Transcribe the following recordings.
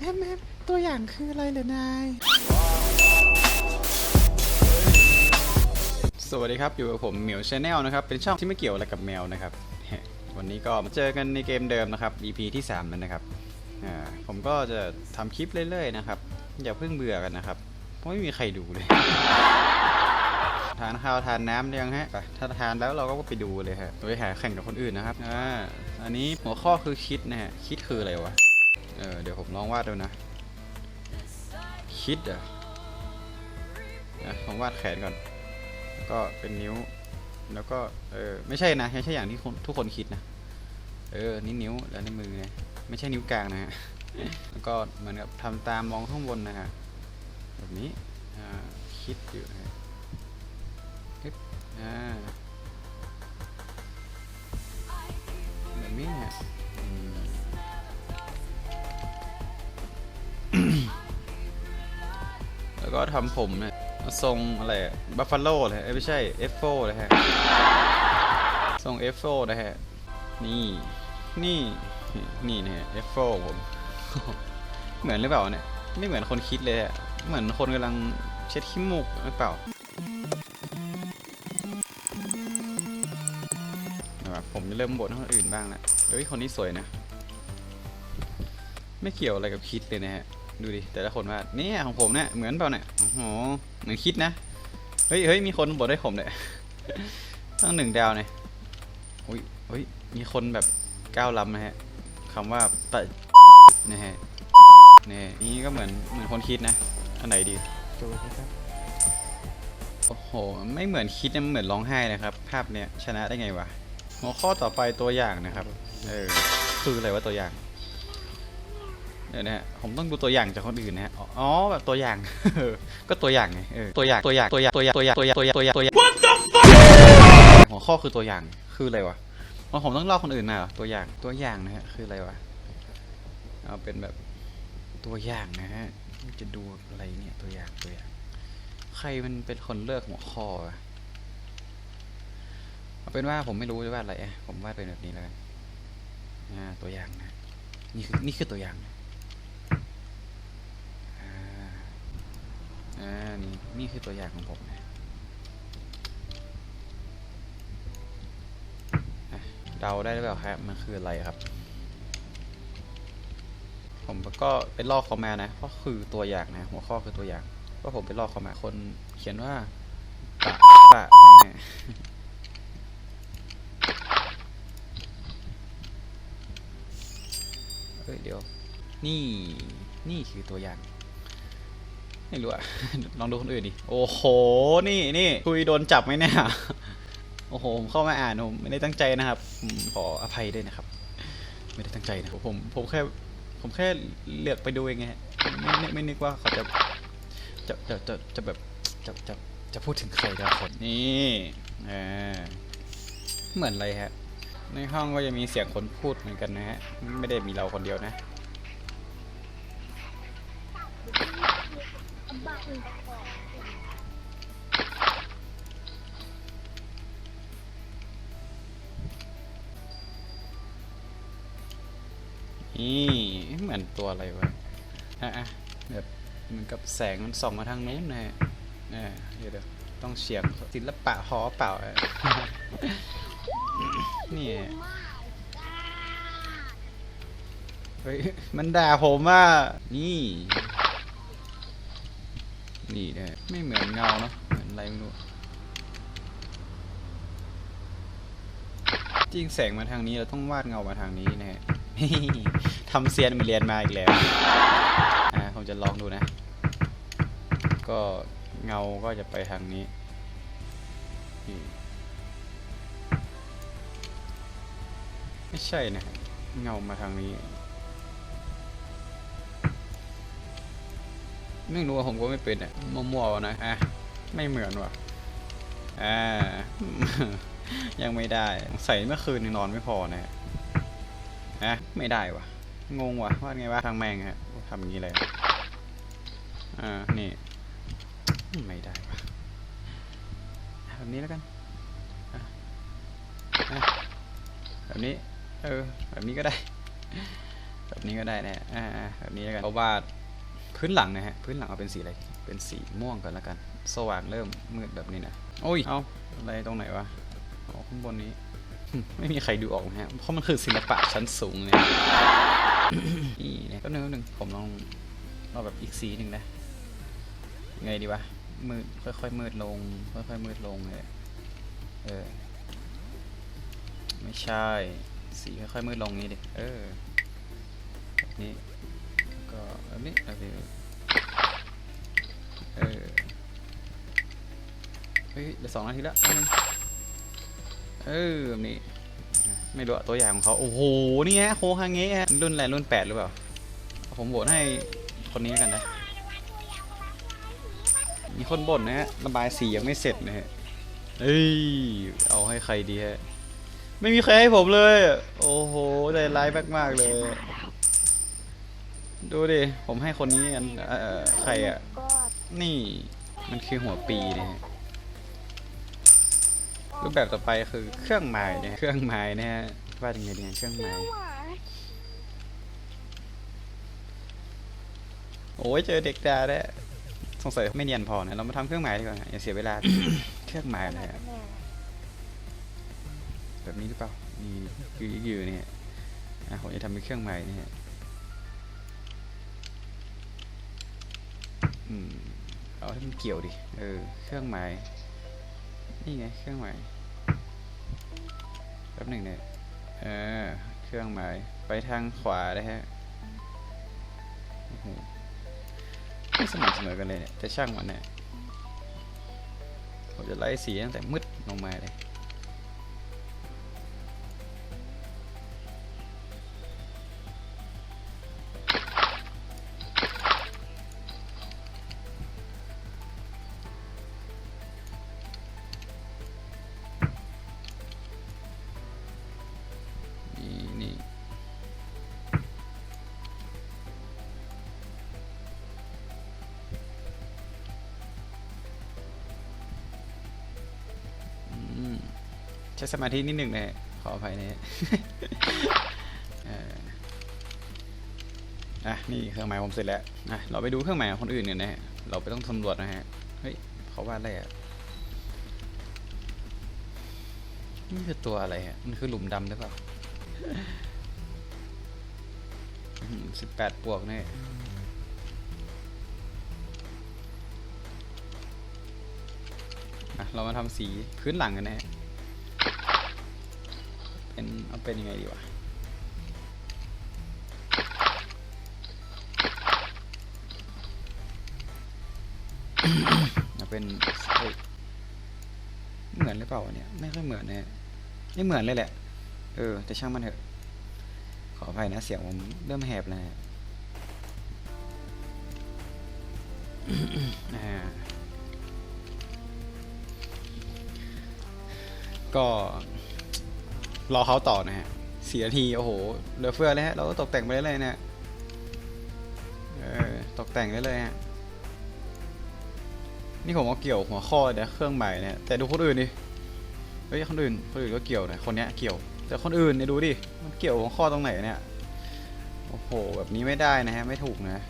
แอมแอมตัวอย่างคืออะไรเหรอนาย สวัสดีครับ อยู่กับผมเหมียวชาแนลนะครับ เป็นช่องที่ไม่เกี่ยวอะไรกับแมวนะครับ วันนี้ก็มาเจอกันในเกมเดิมนะครับ EP ที่ 3 แล้วนะครับอ่าผมก็จะทำคลิปเรื่อยๆนะครับ อย่าเพิ่งเบื่อกันนะครับเพราะไม่มีใครดูเลย ทานข้าวทานน้ำหรือยังฮะไปถ้าทานแล้วเราก็ไปดูเลยฮะโดยหาแข่งกับคนอื่นนะครับอ่าอันนี้หัวข้อคือคิดนะฮะคิดคืออะไรวะ เออเดี๋ยวผมลองวาดดูนะ คิดอะนะผมวาดแขนก่อน ก็เป็นนิ้ว แล้วก็เออไม่ใช่นะไม่ใช่อย่างที่ทุกคนคิดนะ เออนี่นิ้วแล้วนี่มือนะไม่ใช่นิ้วกลางนะฮะแล้วก็เหมือนกับทำตามมองข้างบนนะฮะแบบนี้คิดอยู่นะฮะอ่าแบบนี้เนี่ แล้วก็ทำผมเนี่ยทรงอะไรบัฟฟาโลเลยไม่ใช่เอฟโฟเลยฮะทรงเอฟโฟนะฮะ นี่ นี่ นี่นะฮะเอฟโฟผม เหมือนหรือเปล่าเนี่ย ไม่เหมือนคนคิดเลยอะเหมือนคนกำลังเช็ดขี้มูกหรือเปล่านะครับผมจะเริ่มบ่นคนอื่นบ้างแล้วเฮ้ย คนนี้สวยนะ ไม่เกี่ยวอะไรกับคิดเลยนะฮะ ดูดิแต่ละคนว่าเนี่ยของผมเนี่ยเหมือนเปล่าเนี่ยโอ้โหเหมือนคิดนะเฮ้ยเฮ้ยมีคนบ่นให้ผมเนี่ยตั้งหนึ่งดาวเนี่ยอุ้ยเฮ้ยมีคนแบบก้าวล้ำนะฮะคำว่าตะนะฮะเนี่ยนี่ก็เหมือนเหมือนคนคิดนะอันไหนดีดูสิครับโอ้โห ไม่เหมือนคิดนะมันเหมือนร้องไห้นะครับ ภาพเนี้ยชนะได้ไงวะหัวข้อต่อไปตัวอย่างนะครับ เออ คืออะไรว่าตัวอย่าง เดี๋ยวนะฮะผมต้องดูตัวอย่างจากคนอื่นนะฮะอ๋ออ๋อแบบตัวอย่าง ก็ตัวอย่างไงเออตัวอย่างตัวอย่างตัวอย่างตัวอย่างตัวอย่างตัวอย่างตัวอย่างตัวอย่างตัวอย่าง What the fuck หัวข้อคือตัวอย่างคืออะไรวะอ๋อผมต้องเล่าคนอื่นมาเหรอตัวอย่างตัวอย่างนะฮะคืออะไรวะเอาเป็นแบบตัวอย่างนะฮะจะดูอะไรเนี่ยตัวอย่างตัวอย่าง ใครมันเป็นคนเลือกหัวข้อวะเอาเป็นว่าผมไม่รู้จะวาดอะไรอะผมวาดเป็นแบบนี้แล้วกันอ่าตัวอย่างนะนี่คือนี่คือตัวอย่างนะ อ่า อ่า นี่ นี่คือตัวอย่างของผมนะเดาได้หรือเปล่าครับ มันคืออะไรครับ ผมก็ไปลอกเขามานะ ก็คือตัวอย่างนะ หัวข้อคือตัวอย่าง ก็ผมไปลอกเขามา คนเขียนว่าปะปะแน่เฮ้ยเดี๋ยว นี่ นี่คือตัวอย่าง ไม่รู้อะลองดูคนอื่นดิ โอ้โห นี่นี่คุยโดนจับไหมเนี่ย โอ้โห ผมเข้ามาอ่านผมไม่ได้ตั้งใจนะครับ ขออภัยด้วยนะครับ ไม่ได้ตั้งใจนะ ผม ผมแค่ ผมแค่เลือกไปดูเองไงไม่ไม่ไม่นึกว่าเขาจะ จะ จะ จะ จะแบบ จะ จะ จะพูดถึงใครแต่ละคนนี่อ่าเหมือนอะไรฮะ ในห้องก็จะมีเสียงคนพูดเหมือนกันนะฮะ ไม่ได้มีเราคนเดียวนะ นี่เหมือนตัวอะไรวะอะอะแบบเหมือนกับแสงมันส่องมาทางนู้นนะฮะอ่าเดี๋ยวเดี๋ยวต้องเฉียงศิลปะหอเปล่าอะนี่เฮ้ยมันด่าผมว่านี่ นี่นะไม่เหมือนเงาเนาะเหมือนอะไรไม่รู้จริงแสงมาทางนี้เราต้องวาดเงามาทางนี้นะฮะทำเซียนมาเรียนมาอีกแล้วอ่าผมจะลองดูนะ ก็เงาก็จะไปทางนี้ไม่ใช่นะฮะเงามาทางนี้ ไม่รู้ว่าผมก็ไม่เป็นอะมั่วๆนะอะไม่เหมือนว่ะอ่า ยังไม่ได้ใส่เมื่อคืนนอนไม่พอนะฮะอะไม่ได้วะงงวะว่าไงวะทางแมงฮะทำอย่างนี้เลยอ่านี่ ไม่ได้วะแบบนี้แล้วกันอะอะแบบนี้ เออ แบบนี้ก็ได้ แบบนี้ก็ได้นะอ่าแบบนี้แล้วกันเพราะว่า พื้นหลังนะฮะ พื้นหลังเอาเป็นสีอะไร เป็นสีม่วงก่อนแล้วกัน สว่างเริ่มมืดแบบนี้นะ โอ้ย เอาอะไรตรงไหนวะอ๋อข้างบนนี้ ไม่มีใครดูออกนะฮะ เพราะมันคือศิลปะชั้นสูงเลยนี่เนี่ยก็หนึ่งหนึ่งผมลองเอาแบบอีกสีหนึ่งนะ ไงดีวะ มืด ค่อยๆ มืดลง ค่อยๆ มืดลงเลยเออ ไม่ใช่ สีค่อยๆ มืดลงนี้ดิ เออแบบนี้ก็ แบบนี้แบบนี้เออเฮ้ยเหลือสองนาทีแล้วอันนเออแบบนี้ ไม่รู้อะตัวอย่างของเขาโอ้โหนี่ฮะโคฮังเงะฮะรุ่นอะไรรุ่นแปดหรือเปล่า ผมโหวตให้คนนี้กันนะ มีคนบ่นนะฮะระบายสียังไม่เสร็จนะฮะเอ้ยเอาให้ใครดีฮะ ไม่มีใครให้ผมเลย โอ้โหใจร้ายมากๆเลย ดูดิ ผมให้คนนี้กันเอ่อใครอะ นี่มันคือหัวปีนะฮะรูปแบบต่อไปคือเครื่องหมายเนี่ยเครื่องหมายนะฮะว่ายังไงดีเครื่องหมายโอ้ยเจอเด็กดาแล้วสงสัยไม่เนียนพอนะเรามาทำเครื่องหมายดีกว่าอย่าเสียเวลา เครื่องหมายนะฮะแบบนี้หรือเปล่านี่คืออยู่เนี่ยอะผมจะทำเป็นเครื่องหมายนี่ฮ เอาให้มันเกี่ยวดิ เออ เครื่องหมาย นี่ไง เครื่องหมายแป๊บหนึ่งเนี่ย เออ เครื่องหมาย ไปทางขวาได้ฮะไม่สม่ำเสมอกันเลยเนี่ยแต่ช่างมันเนี่ย ผมจะไล่สีตั้งแต่มืดลงมาเลย ใช้สมาธินิดหนึ่งนะขออภัยนะเอ่ออะนี่เครื่องหมายผมเสร็จแล้วอะเราไปดูเครื่องหมายของคนอื่นกันนะฮะเราไปต้องสำรวจนะฮะเฮ้ยเขาวาดอะไรอะนี่คือตัวอะไรฮะมันคือหลุมดำหรือเปล่าสิบแปดบวกเนี่ยอะเรามาทำสีพื้นหลังกันนะฮะ เป็นเอาเป็นยังไงดีวะเอาเป็นเฮ้ยเหมือนหรือเปล่าเนี่ยไม่ค่อยเหมือนนะฮะไม่เหมือนเลยแหละ เออแต่ช่างมันเถอะ ขออภัยนะเสียงผมเริ่มแหบแล้วนะฮะก็ รอเขาต่อนะฮะสี่นาทีโอ้โหเหลือเฟือเลยฮะเราก็ตกแต่งไปเรื่อยๆนะเออตกแต่งเรื่อยๆฮะนี่ผมเอาเกี่ยวหัวข้อเนี่ยเครื่องใหมายเนี่ยแต่ดูคนอื่นดิเฮ้ยคนอื่นคนอื่นก็เกี่ยวนะคนเนี้ยเกี่ยว แต่คนอื่นเนี่ยดูดิมันเกี่ยวหัวข้อตรงไหนเนี่ยโอ้โหแบบนี้ไม่ได้นะฮะไม่ถูกนะ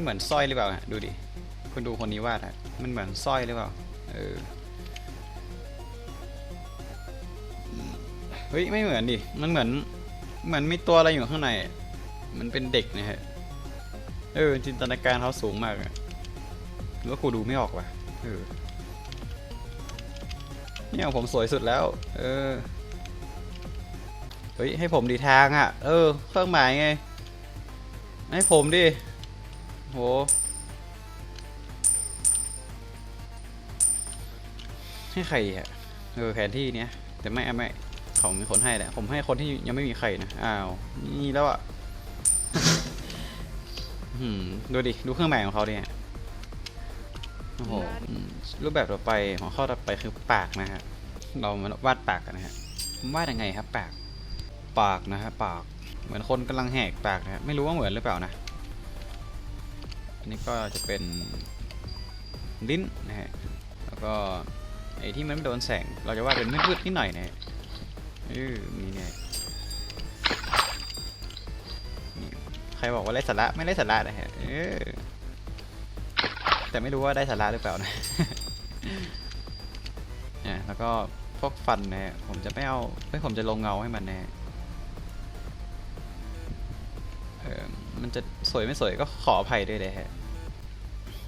มันเหมือนสร้อยหรือเปล่าฮะดูดิคุณดูคนนี้วาดฮะมันเหมือนสร้อยหรือเปล่าเออเฮ้ยไม่เหมือนดิมันเหมือนเหมือนมีตัวอะไรอยู่ข้างใน มันเป็นเด็กนะฮะเออจินตนาการเขาสูงมากอะหรือว่ากูดูไม่ออกว่ะเออเนี่ยผมสวยสุดแล้ว เออเฮ้ยให้ผมดีทางอะ เออ เครื่องหมายไง ให้ผมดิ โหให้ใครอะเออแผนที่เนี้ยแต่ไม่ไม่เขามีคนให้แหละ ผมให้คนที่ยังไม่มีใครนะ อ้าว นี่แล้วอะหืมดูดิ ดูเครื่องหมายของเขาดิฮะโอ้โห รูปแบบต่อไปหัวข้อต่อไปคือปากนะฮะ เรามาวาดปากกันนะฮะวาดยังไงครับ ปาก ปากนะฮะ ปาก เหมือนคนกำลังแหกปากนะฮะ ไม่รู้ว่าเหมือนหรือเปล่านะ อันนี้ก็จะเป็นลิ้นนะฮะ แล้วก็ไอ้ที่มันไม่โดนแสง เราจะวาดเป็นมืดๆนิดหน่อยนะฮะเออนี่เนี่ยใครบอกว่าไร้สาระไม่ไร้สาระนะฮะเออแต่ไม่รู้ว่าได้สาระหรือเปล่านะเนี่ยแล้วก็พวกฟันนะฮะผมจะไม่เอาไม่ผมจะลงเงาให้มันนะฮะ จะสวยไม่สวยก็ขออภัยด้วยเลยฮะ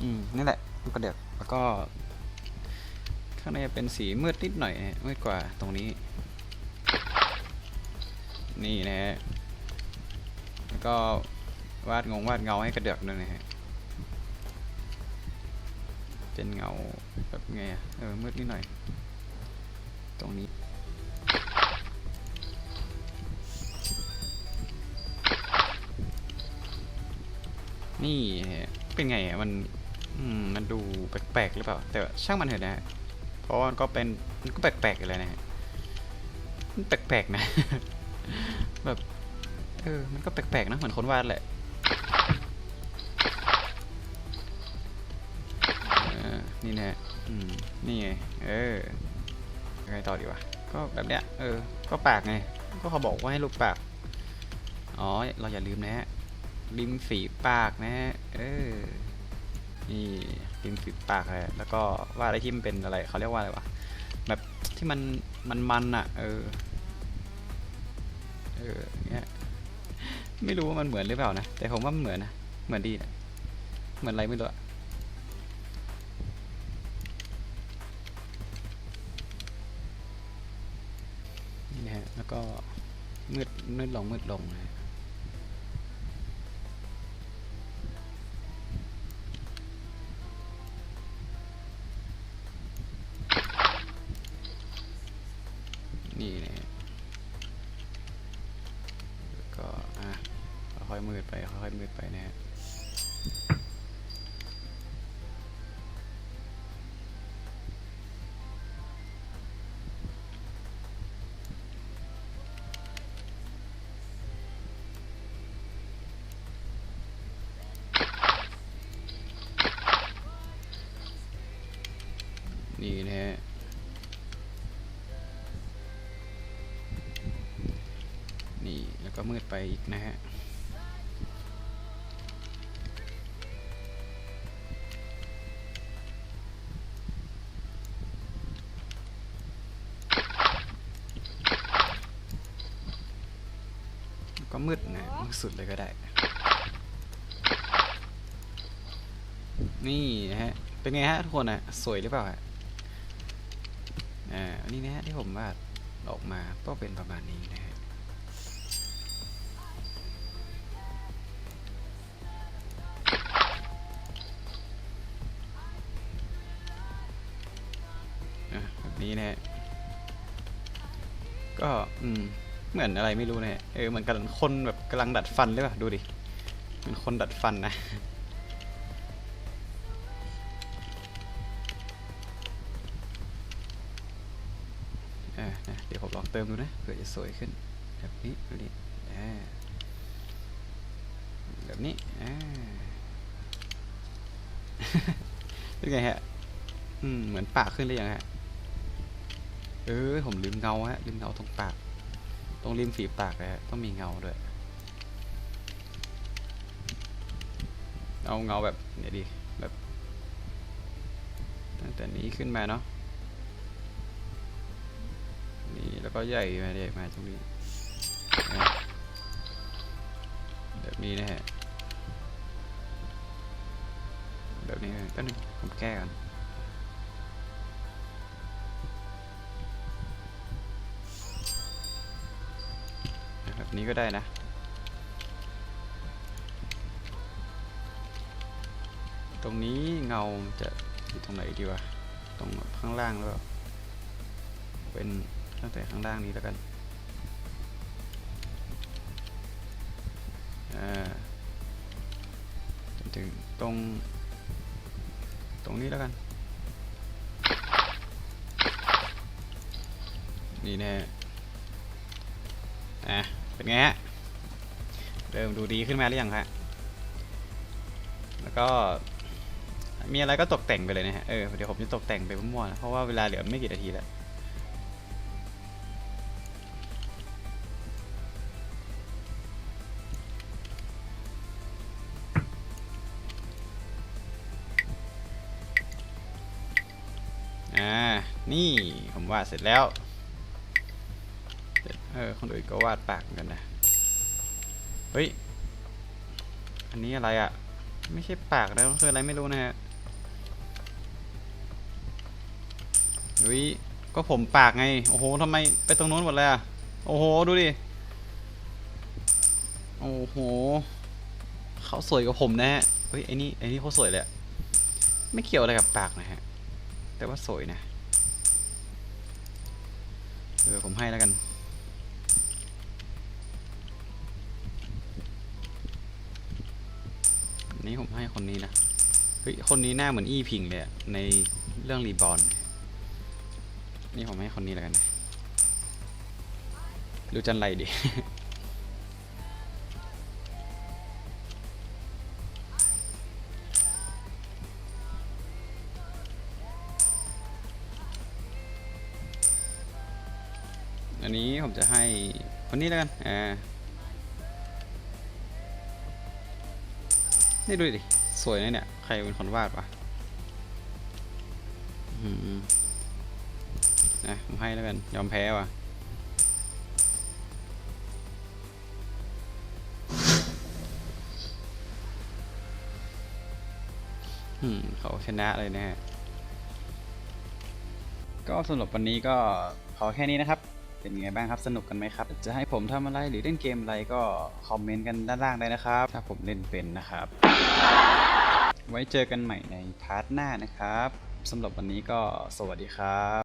อืมนี่แหละลูกกระเดือกแล้วก็ ข้างในจะเป็นสีมืดนิดหน่อยนะฮะมืดกว่าตรงนี้ นี่นะฮะแล้วก็วาดงงวาดเงาให้กระเดือกด้วยนะฮะเป็นเงาแบบไงอะเออมืดนิดหน่อย ตรงนี้ นี่เป็นไงอะมันมมันดูแปลกๆหรือเปล่า แต่ช่างมันเถอะนะฮะเพราะมันก็เป็นมันก็แปลกๆอยู่เลยนะฮะมันแปลกๆนะ แบบเออมันก็แปลกๆนะเหมือนคนวาดแหละนี่นะอืมนี่ไงเออยังไงต่อดีวะก็แบบเนี้ยเออก็ปากไงก็เขาบอกว่าให้รูปปากอ๋อเราอย่าลืมนะฮะ ริมฝีปากนะฮะเออนี่ริมฝีปากเลยแล้วก็ว่าอะไรที่มันเป็นอะไรเขาเรียกว่าอะไรวะแบบที่มันมันมันอะเออเออเงี้ยไม่รู้ว่ามันเหมือนหรือเปล่านะแต่ผมว่ามันเหมือนนะเหมือนดีนะเหมือนอะไรไม่รู้อะนี่นะฮะแล้วก็มืดมืดลงมืดลงนะ นี่นะฮะนี่แล้วก็มืดไปอีกนะฮะก็มืดนะมืดสุดเลยก็ได้ นี่นะฮะ เป็นไงฮะทุกคนอะ สวยหรือเปล่าฮะ นี้นะฮะที่ผมวาดออกมาก็เป็นประมาณนี้นะฮะแบบนี้นะฮะก็อืมเหมือนอะไรไม่รู้นะฮะเออเหมือนกันคนแบบกำลังดัดฟันหรือเปล่าดูดิเหมือนคนดัดฟันนะ เติมดูนะเผื่อจะสวยขึ้น แบบนี้ดูดิอ่แบบนี้อ่าเป็นไงฮะอืมเหมือนปากขึ้นเลยยังฮะเออผมลืมเงาฮะลืมเงาตรงปาก ตรงริมฝีปากเลยฮะต้องมีเงาด้วยเอาเงาแบบเนี่ยดิแบบตั้งแต่นี้ขึ้นมาเนาะ แล้วก็ใหญ่มาใหญ่มาตรงนี้แบบนี้นะฮะแบบนี้ก็นึงผมแก้กันแบบนี้ก็ได้นะตรงนี้เงาจะอยู่ตรงไหนดีวะ ตรงข้างล่างหรือเปล่าเป็น ตั้งแต่ข้างล่างนี้แล้วกันจนถึงตรง ตรงนี้แล้วกัน นี่แน่อะเป็นไงฮะ เริ่มดูดีขึ้นมาหรือยังฮะ แล้วก็มีอะไรก็ตกแต่งไปเลยนะฮะ เออ เดี๋ยวผมจะตกแต่งไปมั่วๆเพราะว่าเวลาเหลือไม่กี่นาทีแล้ว วาดเสร็จแล้วเออคนอื่นก็วาดปากเหมือนกันนะเฮ้ยอันนี้อะไรอะ่ะ ไม่ใช่ปากแล้วคืออะไรไม่รู้นะฮะเฮ้ยก็ผมปากไง โอ้โหทำไมไปตรงนู้นหมดเลยอะโอ้โห ดูดิ โอ้โห เขาสวยกว่าผมนะฮะ เฮ้ยไอ้นี่ไอ้นี่เขาสวยเลยไม่เกี่ยวอะไรกับปากนะฮะ แต่ว่าสวยนะ เออผมให้แล้วกัน นี่ผมให้คนนี้นะ เฮ้ย คนนี้หน้าเหมือนอี้พิงเลยอะในเรื่องรีบอลนี่ผมให้คนนี้แล้วกันนะดูจันไรดี ผมจะให้คนนี้แล้วกันอ่านี่ดูดิ สวยนะเนี่ย ใครเป็นคนวาดวะอืมนะผมให้แล้วกัน ยอมแพ้ว่ะอืมเขาชนะเลยนะฮะ ก็สำหรับวันนี้ก็พอแค่นี้นะครับ เป็นไงบ้างครับสนุกกันไหมครับ จะให้ผมทำอะไรหรือเล่นเกมอะไรก็คอมเมนต์กันด้านล่างได้นะครับ ถ้าผมเล่นเป็นนะครับ ไว้เจอกันใหม่ในพาร์ทหน้านะครับสำหรับวันนี้ก็สวัสดีครับ